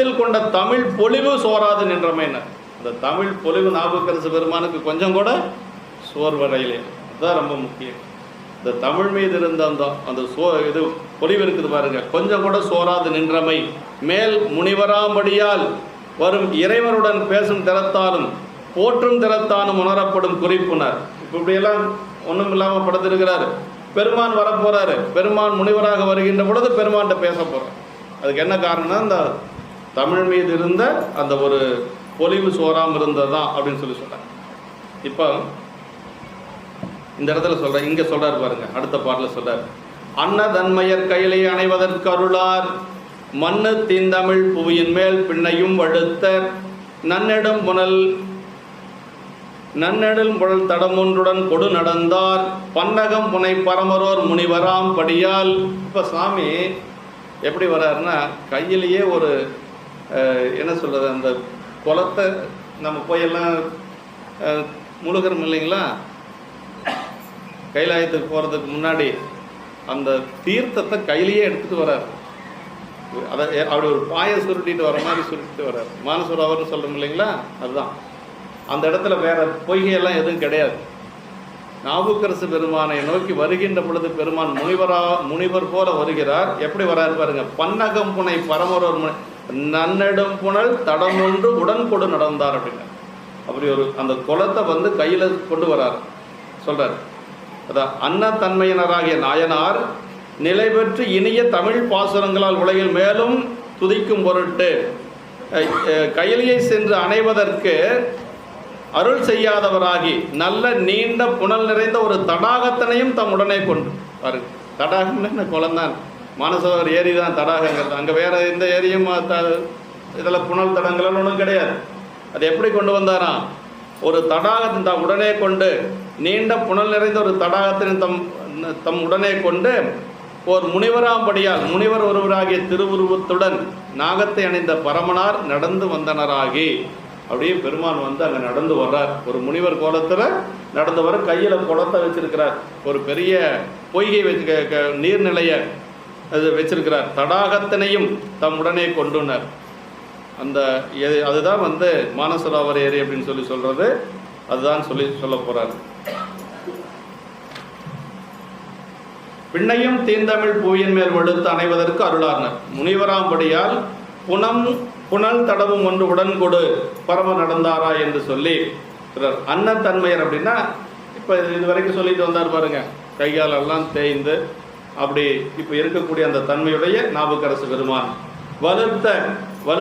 மனத்தில் கொண்ட தமிழ் பொலிவு சோராது நின்றமைனர் அந்த தமிழ் பொலிவு நாவுக்கரசு பெருமானுக்கு கொஞ்சம் கூட சோர்வடையிலே அதுதான் ரொம்ப முக்கியம். இந்த தமிழ் மீது இருந்த அந்த அந்த சோ இது பொலிவு இருக்குது பாருங்க. கொஞ்சம் கூட சோராது நின்றமை. மேல் முனிவராம்படியால் வரும் இறைவனுடன் பேசும் திறத்தாலும் போற்றும் திறத்தாலும் உணரப்படும் குறிப்புணர். இப்போ இப்படியெல்லாம் ஒன்றும் இல்லாமல் படுத்திருக்கிறாரு. பெருமான் வரப்போறாரு. பெருமான் முனிவராக வருகின்ற பொழுது பெருமான்கிட்ட பேச போகிறார் அதுக்கு என்ன காரணம்னா இந்த தமிழ் மீது இருந்த அந்த ஒரு பொலிவு சோறாமல் இருந்தது தான் அப்படின்னு சொல்லி சொல்கிறாங்க இப்போ இந்த இடத்துல சொல்கிறேன் இங்கே சொல்கிறார் பாருங்க அடுத்த பாட்டில் சொல்கிறார் அன்னதன்மையர் கையிலே அணைவதற்கு அருளார் மண்ணு தீந்தமிழ் புவியின் மேல் பின்னையும் வழுத்த நன்னெடும் புனல் நன்னெடும் புனல் தடமொன்றுடன் கொடு நடந்தார் பன்னகம் புனை பரமரோர் முனிவராம் படியால். இப்போ சாமி எப்படி வர்றாருன்னா கையிலேயே ஒரு என்ன சொல்கிறது அந்த குளத்தை நம்ம போயெல்லாம் முழுகிறோம் இல்லைங்களா? கைலாயத்துக்கு போகிறதுக்கு முன்னாடி அந்த தீர்த்தத்தை கையிலேயே எடுத்துகிட்டு வரார் அதை அப்படி ஒரு பாயை சுருட்டிட்டு வர மாதிரி சுருட்டிட்டு வர்றாரு. மானசுரவர்னு சொல்கிறோம் இல்லைங்களா? அதுதான். அந்த இடத்துல வேற பொய்கையெல்லாம் எதுவும் கிடையாது. நாவுக்கரசு பெருமானை நோக்கி வருகின்ற பொழுது பெருமான் முனிவரா முனிவர் போல வருகிறார். எப்படி வராரு பாருங்க. பன்னகம் புனை பரமரோர் முனை நன்னெடும் புனல் தடம் ஒன்று உடன்கொடு நடந்தார் அப்படின்னு அப்படி ஒரு அந்த குளத்தை வந்து கையில் கொண்டு வரார். சொல்றாரு. அதான் அன்னத்தன்மையினராகிய நாயனார் நிலை பெற்று இனிய தமிழ் பாசுரங்களால் உலகில் மேலும் துதிக்கும் பொருட்டு அஹ், கையிலேயே சென்று அணைவதற்கு அருள் செய்யாதவராகி நல்ல நீண்ட புனல் நிறைந்த ஒரு தடாகத்தனையும் தம் உடனே கொண்டு பாருங்க. தடாகம்னு குளம்தான் மானசவர் ஏரி தான் தடாகங்கிறது அங்கே வேற எந்த ஏரியும் த- இதில் புனல் தடங்கள் ஒன்றும் கிடையாது. அது எப்படி கொண்டு வந்தாராம்? ஒரு தடாகத்தின் தம் உடனே கொண்டு நீண்ட புனல் நிறைந்த ஒரு தடாகத்தின் தம் தம் உடனே கொண்டு ஓர் முனிவராம்படியால் முனிவர் ஒருவராகிய திருவுருவத்துடன் நாகத்தை அணிந்த பரமனார் நடந்து வந்தனராகி. அப்படியே பெருமான் வந்து அங்கே நடந்து வர்றார். ஒரு முனிவர் கோலத்தில் நடந்து வர கையில் குளத்தை வச்சிருக்கிறார். ஒரு பெரிய பொய்கை வச்சு க- அது வச்சிருக்கிறார். தடாகத்தினையும் தம் உடனே கொண்டுனர். அந்த எ- அதுதான் வந்து மானசரோவர் ஏரி அப்படின்னு சொல்லி சொல்றது. அதுதான் சொல்லி சொல்ல போறார். பின்னையும் தீந்தமிழ் பூவின் மேல் வடுத்து அணைவதற்கு அருளார்னர். முனிவராம்படியால் புனம் புனல் தடவும் ஒன்று உடன் கொடு பரம நடந்தாரா என்று சொல்லி சொல்றார். அன்னத்தன்மையர் அப்படின்னா இப்போ இது வரைக்கும் சொல்லிட்டு வந்தார் பாருங்க. கையால் எல்லாம் தேய்ந்து அப்படி இப்போ இருக்கக்கூடிய அந்த தன்மையுடைய நாபுக்கரசு பெருமான். வலுத்த